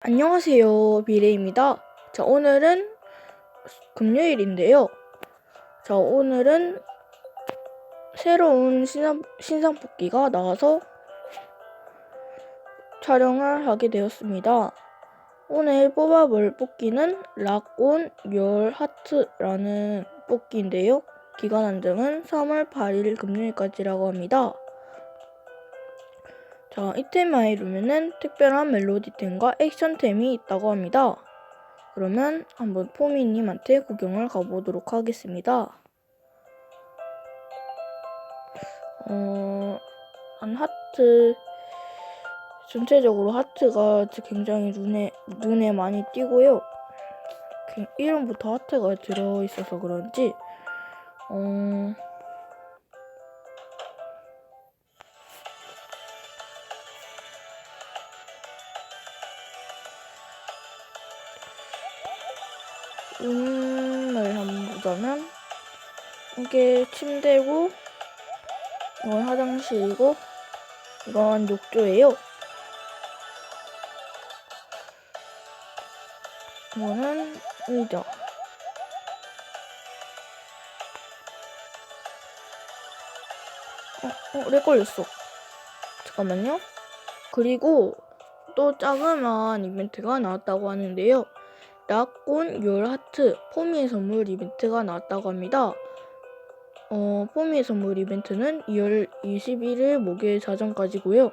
안녕하세요. 미래입니다. 자, 오늘은 금요일인데요. 자, 오늘은 새로운 신상, 신상 뽑기가 나와서 촬영을 하게 되었습니다. 오늘 뽑아볼 뽑기는 락온 열 하트라는 뽑기인데요. 기간 한정은 3월 8일 금요일까지라고 합니다. 자, 이템만 이루면은 특별한 멜로디템과 액션템이 있다고 합니다. 그러면 한번 포미님한테 구경을 가보도록 하겠습니다. 어, 한 하트, 전체적으로 하트가 굉장히 눈에, 눈에 많이 띄고요. 그 이름부터 하트가 들어있어서 그런지, 어, 음을 한번 보자면 이게 침대고 이건 화장실이고 이건 욕조예요. 이거는 의자. 어, 어, 렉 걸렸어. 잠깐만요. 그리고 또 자그마한 이벤트가 나왔다고 하는데요. 락곤 열하트 포미의 선물 이벤트가 나왔다고 합니다. 어, 포미의 선물 이벤트는 2월 21일 목요일 자정까지고요.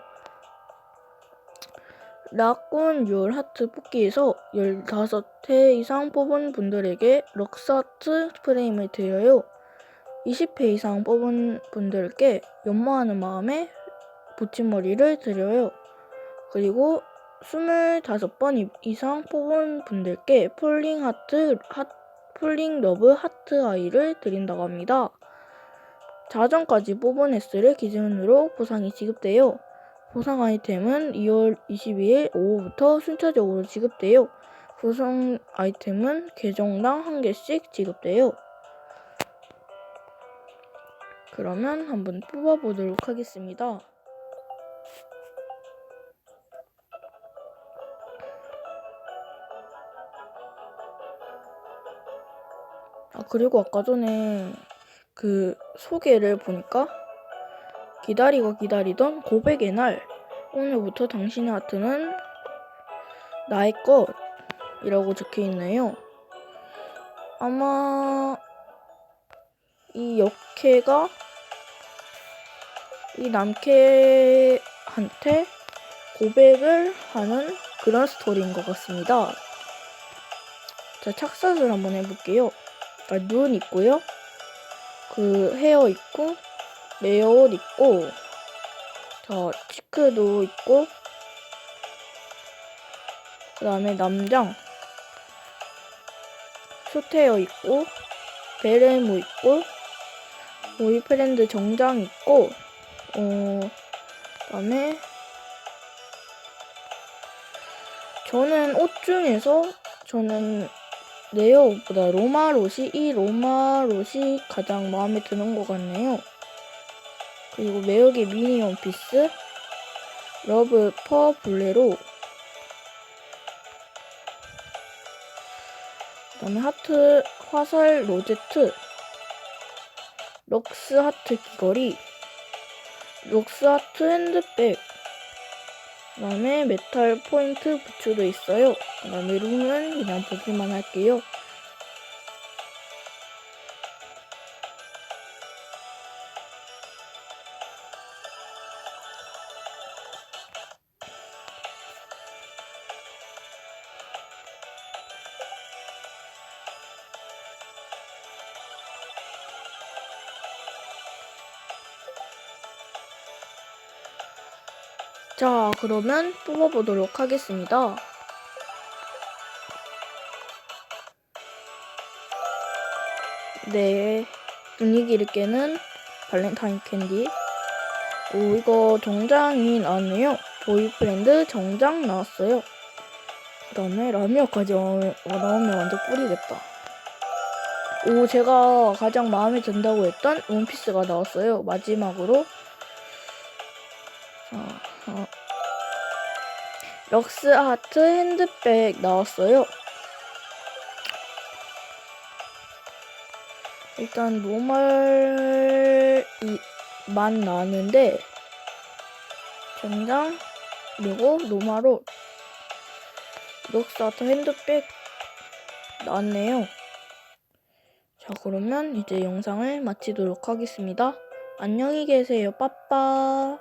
락곤 열하트 뽑기에서 15회 이상 뽑은 분들에게 럭사트 프레임을 드려요. 20회 이상 뽑은 분들께 연모하는 마음에 붙임머리를 드려요. 그리고 25번 이상 뽑은 분들께 폴링 하트, 하, 폴링 러브 하트 아이를 드린다고 합니다. 자정까지 뽑은 횟수를 기준으로 보상이 지급돼요. 보상 아이템은 2월 22일 오후부터 순차적으로 지급돼요. 보상 아이템은 계정당 한 개씩 지급돼요. 그러면 한번 뽑아보도록 하겠습니다. 아, 그리고 아까 전에 그 소개를 보니까 기다리고 기다리던 고백의 날 오늘부터 당신의 하트는 나의 것이라고 적혀 있네요. 아마 이 역캐가 이 남캐한테 고백을 하는 그런 스토리인 것 같습니다. 자, 착샷을 한번 해볼게요. 아, 눈 있고요. 그 헤어 있고 레어 옷 있고 자 치크도 있고 그 다음에 남장 숏헤어 있고 베레모 있고 보이프렌드 정장 있고 어 그다음에 저는 옷 중에서 저는 네오보다 로마 롯이 이 로마 롯이 가장 마음에 드는 것 같네요. 그리고 매력의 미니 원피스 러브 퍼 블레로. 그다음에 하트 화살 로제트. 럭스 하트 귀걸이. 럭스 하트 핸드백 그 다음에 메탈 포인트 부츠도 있어요. 그 다음에 룸은 그냥 보기만 할게요. 자, 그러면 뽑아보도록 하겠습니다. 네, 분위기를 깨는 발렌타인 캔디. 오, 이거 정장이 나왔네요. 보이프렌드 정장 나왔어요. 그 다음에 라미어까지 나오면 완전 꿀이겠다. 오, 제가 가장 마음에 든다고 했던 원피스가 나왔어요. 마지막으로. 자, 어. 럭스 하트 핸드백 나왔어요. 일단 노멀만 나왔는데 정장 그리고 노마로 럭스 하트 핸드백 나왔네요. 자 그러면 이제 영상을 마치도록 하겠습니다. 안녕히 계세요. 빠빠.